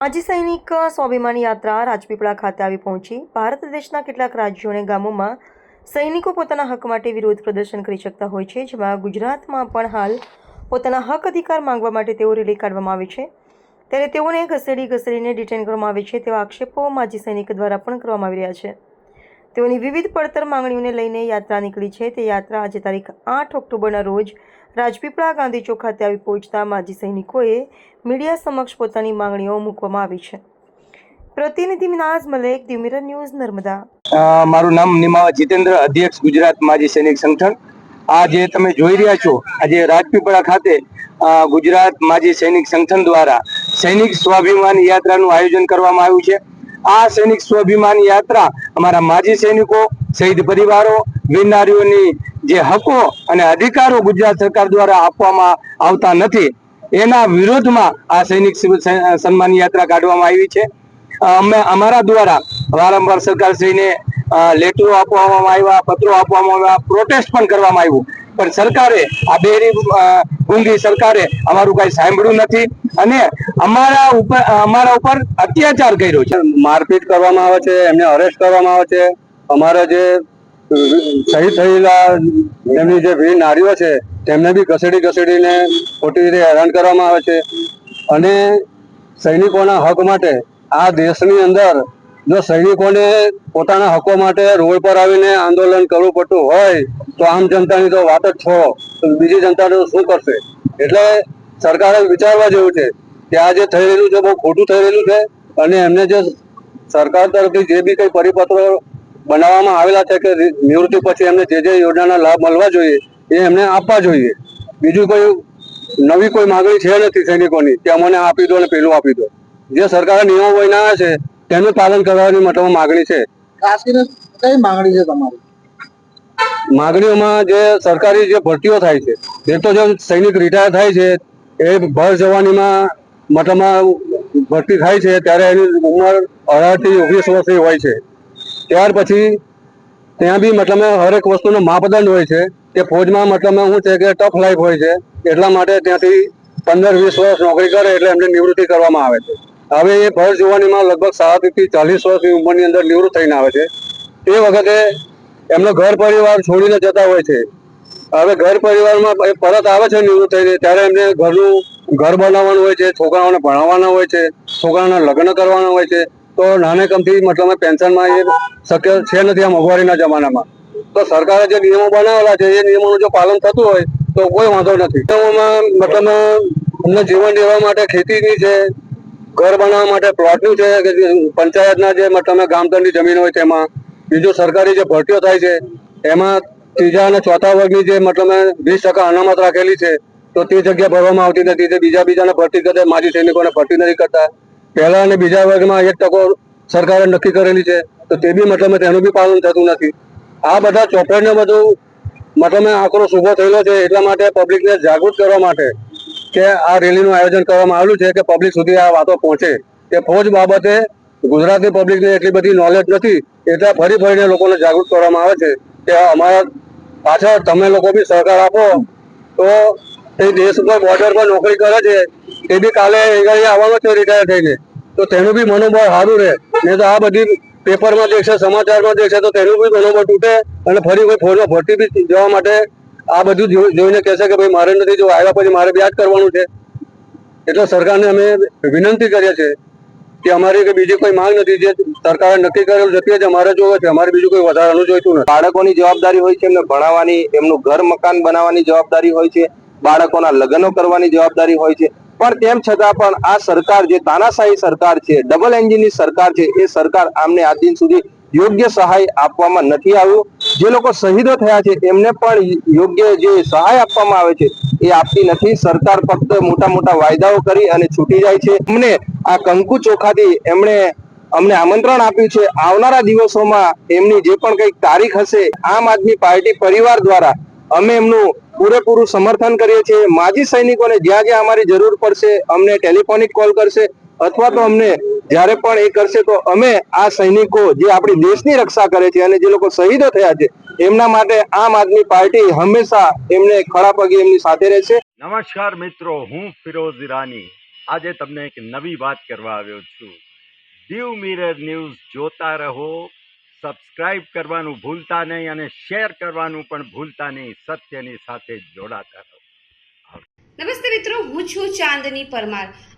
માજી સૈનિક સ્વાભિમાની યાત્રા રાજપીપળા ખાતે આવી પહોંચી. ભારત દેશના કેટલાક રાજ્યો અને ગામોમાં સૈનિકો પોતાના હક માટે વિરોધ પ્રદર્શન કરી શકતા હોય છે, જેમાં ગુજરાતમાં પણ હાલ પોતાના હક અધિકાર માંગવા માટે તેઓ રેલી કાઢવામાં આવે છે. ત્યારે તેઓને ઘસેડી ઘસેડીને ડિટેન કરવામાં આવે છે તેવા આક્ષેપો માજી સૈનિક દ્વારા પણ કરવામાં આવી રહ્યા છે. તેઓની વિવિધ પડતર માંગણીઓને લઈને યાત્રા નીકળી છે. તે યાત્રા આજે તારીખ આઠ ઓક્ટોબરના રોજ રાજપીપળા ગાંધી ચોક ખાતે આવી પહોંચતા માજી સૈનિકોએ મીડિયા સમક્ષ પોતાની માંગણીઓ મૂકવામાં આવી છે. પ્રતિનિધિ મિનાઝ મલેક દિમિરન ન્યૂઝ, નર્મદા. મારું નામ નિમાવા જીતેન્દ્ર, અધ્યક્ષ ગુજરાત માજી સૈનિક સંગઠન. આ જે તમે જોઈ રહ્યા છો, આજે રાજપીપળા ખાતે ગુજરાત માજી સૈનિક સંગઠન દ્વારા સૈનિક સ્વાભિમાન યાત્રાનું આયોજન કરવામાં આવ્યું છે. આ સૈનિક સ્વાભિમાન યાત્રા અમારા માજી સૈનિકો, શહીદ પરિવારો વીરનારીઓની જે હકો અને અધિકારો ગુજરાત સરકાર દ્વારા આપવામાં આવતા નથી, એના વિરોધમાં આ સૈનિક સન્માન યાત્રા કાઢવામાં આવી છે. અમે અમારા દ્વારા વારંવાર સરકારશ્રીને લેટરો આપવામાં આવ્યા, પત્રો આપવામાં આવ્યા, પ્રોટેસ્ટ પણ કરવામાં આવ્યું. પણ સરકારે, આ બેરી ગુંગી સરકારે અમારું કઈ સાંભળ્યું નથી. અને અમારા ઉપર અમારા ઉપર અત્યાચાર કર્યો છે. મારપીટ કરવામાં આવે છે, એમને અરેસ્ટ કરવામાં આવે છે. અમારા જે, શહીદ થયેલા, એમની જે વીર નારીઓ છે, તેમને બી ઘસેડી ઘસેડીને ખોટી રીતે હેરાન કરવામાં આવે છે. અને સૈનિકોના હક માટે આ દેશની અંદર જો સૈનિકોને પોતાના હકો માટે રોડ પર આવીને આંદોલન કરવું પડતું હોય, તો આમ જનતાની તો વાત જ છોડો તો બીજી જનતા શું કરશે? એટલે સરકારે વિચારવા જેવું છે કે આ જે થઈ રહેલું છે, બહુ ખોટું થઈ રહેલું છે અને એમને જે સરકાર તરફથી જે બી કંઈ પરિપત્રો બનાવવામાં આવેલા છે કે નિવૃત્તિ પછી એમને જે જે યોજનાના લાભ મળવા જોઈએ, એ એમને આપવા જોઈએ. બીજું કોઈ નવી કોઈ માંગણી છે નથી સૈનિકોની કે અમને આપી દો અને પેલું આપી દો. જે સરકારે નિયમો બનાવ્યા છે તેનું પાલન કરવાની મતલબ માંગણી છે. ખાસ કરીને કઈ માગણી છે તમારી? માગણીઓમાં જે સરકારી જે ભરતીઓ થાય છે એ તો જે સૈનિક રિટાયર થાય છે એ ભર જવાનીમાં મતલબમાં ભરતી થાય છે ત્યારે એની ઉંમર અઢારથી ઓગણીસ વર્ષની હોય છે. ત્યાર પછી ત્યાં બી મતલબ હરેક વસ્તુનો માપદંડ હોય છે. કે ફોજમાં મતલબ શું છે કે ટફ લાઈફ હોય છે એટલા માટે ત્યાંથી પંદર વીસ વર્ષ નોકરી કરે એટલે એમને નિવૃત્તિ કરવામાં આવે છે. હવે એ ભર જુવાનીમાં લગભગ સાતથી ચાલીસ વર્ષની ઉંમરની અંદર નિવૃત્ત થઈને આવે છે. તે વખતે એમનો ઘર પરિવાર છોડીને જતા હોય છે. હવે ઘર પરિવારમાં પરત આવે છે નિવૃત્ત થઈને, ત્યારે એમને ઘરનું ઘર બનાવવાનું હોય છે, છોકરાઓને ભણાવવાના હોય છે, છોકરાઓના લગ્ન કરવાના હોય છે. તો નાને કમથી મતલબ પેન્શનમાં એ શક્ય છે નથી આ મોંઘવારીના જમાનામાં. તો સરકારે જે નિયમો બનાવેલા છે, એ નિયમોનું જો પાલન થતું હોય, તો કોઈ વાંધો નથી. મતલબ અમને જીવન જીવવા માટે ખેતીની છે ઘર બનાવવા માટે પ્લોટનું છે કે પંચાયતના જે મતલબ ગામતળની જમીન હોય તેમાં, બીજું સરકારી જે ભરતીઓ થાય છે, એમાં ત્રીજા અને ચોથા વર્ગની જે મતલબ વીસ ટકા અનામત રાખેલી છે, તો તે જગ્યા ભરવામાં આવતી નથી. તે બીજા બીજાને ભરતી કરે, માજી સૈનિકોને ભરતી નથી કરતા. પહેલા અને બીજા વર્ગમાં એક ટકો સરકારે નક્કી કરેલી છે, તો તે બી મતલબ તેનું બી પાલન થતું નથી. આ બધા ચોપડને બધું મતલબ આંકડો ઊભો થયેલો છે, એટલા માટે પબ્લિકને જાગૃત કરવા માટે કે આ રેલીનું આયોજન કરવામાં આવેલું છે કે પબ્લિક સુધી આ વાતો પહોંચે. કે ફોજ બાબતે ગુજરાતની પબ્લિકને એટલી બધી નોલેજ નથી, એટલે ફરી ફરીને લોકોને જાગૃત કરવામાં આવે છે કે અમારા પાછળ તમે લોકો બી સહકાર આપો, તો એ દેશ ઉપર બોર્ડર પર નોકરી કરે છે, એ બી કાલે આવવાનો છે રિટાયર થઈને. તો તેનું બી મનોબળ સારું રહે. નહીં તો આ બધી પેપરમાં દેખશે સમાચારમાં દેખશે તો તેનું બી મનોબળ તૂટે અને ફરી કોઈ ફોજમાં ભરતી બી જવા માટે આ બધું જોઈને કહેશે કે ભાઈ મારે નથી, જો આવ્યા પછી મારે બી કરવાનું છે. એટલે સરકારને અમે વિનંતી કરીએ છીએ કે અમારી કે બીજી કોઈ માંગ નથી, જે સરકારે નક્કી કરેલું છે જ અમારે જોવે છે, અમારે બીજું કોઈ વધારાનું જોઈતું નથી. બાળકોની જવાબદારી હોય છે એમને ભણાવવાની, એમનું ઘર મકાન બનાવવાની જવાબદારી હોય છે, બાળકોના લગ્નો કરવાની જવાબદારી હોય છે. પણ તેમ છતાં પણ આ સરકાર જે તાનાશાહી સરકાર છે, ડબલ એન્જિનની સરકાર છે, એ સરકાર આમને આ દિન સુધી યોગ્ય સહાય આપવામાં નથી આવ્યું. જે લોકો શહીદો થયા છે, એમને પણ યોગ્ય જે સહાય આપવામાં આવે છે, એ આપતી નથી. સરકાર ફક્ત મોટા મોટા વાયદાઓ કરી અને છૂટી જાય છે. અમને આ કંકુ ચોખાથી એમણે અમને આમંત્રણ આપ્યું છે. આવનારા દિવસોમાં એમની જે પણ કંઈક તારીખ હશે, આમ આદમી પાર્ટી પરિવાર દ્વારા અમે એમનું પૂરેપૂરું સમર્થન કરીએ છીએ. માજી સૈનિકોને જ્યાં જ્યાં અમારી જરૂર પડશે, અમને ટેલિફોનિક કોલ કરશે, અથવા તો અમને જ્યારે પણ એ કરશે તો અમે આ સૈનિકો જે આપણી દેશની રક્ષા કરે છે અને જે લોકો શહીદો થયા છે એમના માટે આમ આદમી પાર્ટી હંમેશા એમને ખડા પગે એમની સાથે રહેશે. નમસ્કાર મિત્રો હું ફિરોઝ ઈરાની. આજે તમને એક નવી વાત કરવા આવ્યો છું. દીવ મિરર ન્યૂઝ જોતા રહો સબસ્ક્રાઇબ કરવાનું ભૂલતા નહીં અને શેર કરવાનું પણ ભૂલતા નહીં સત્યની સાથે જોડાતા રહો. નમસ્તે મિત્રો હું છું ચાંદની પરમાર.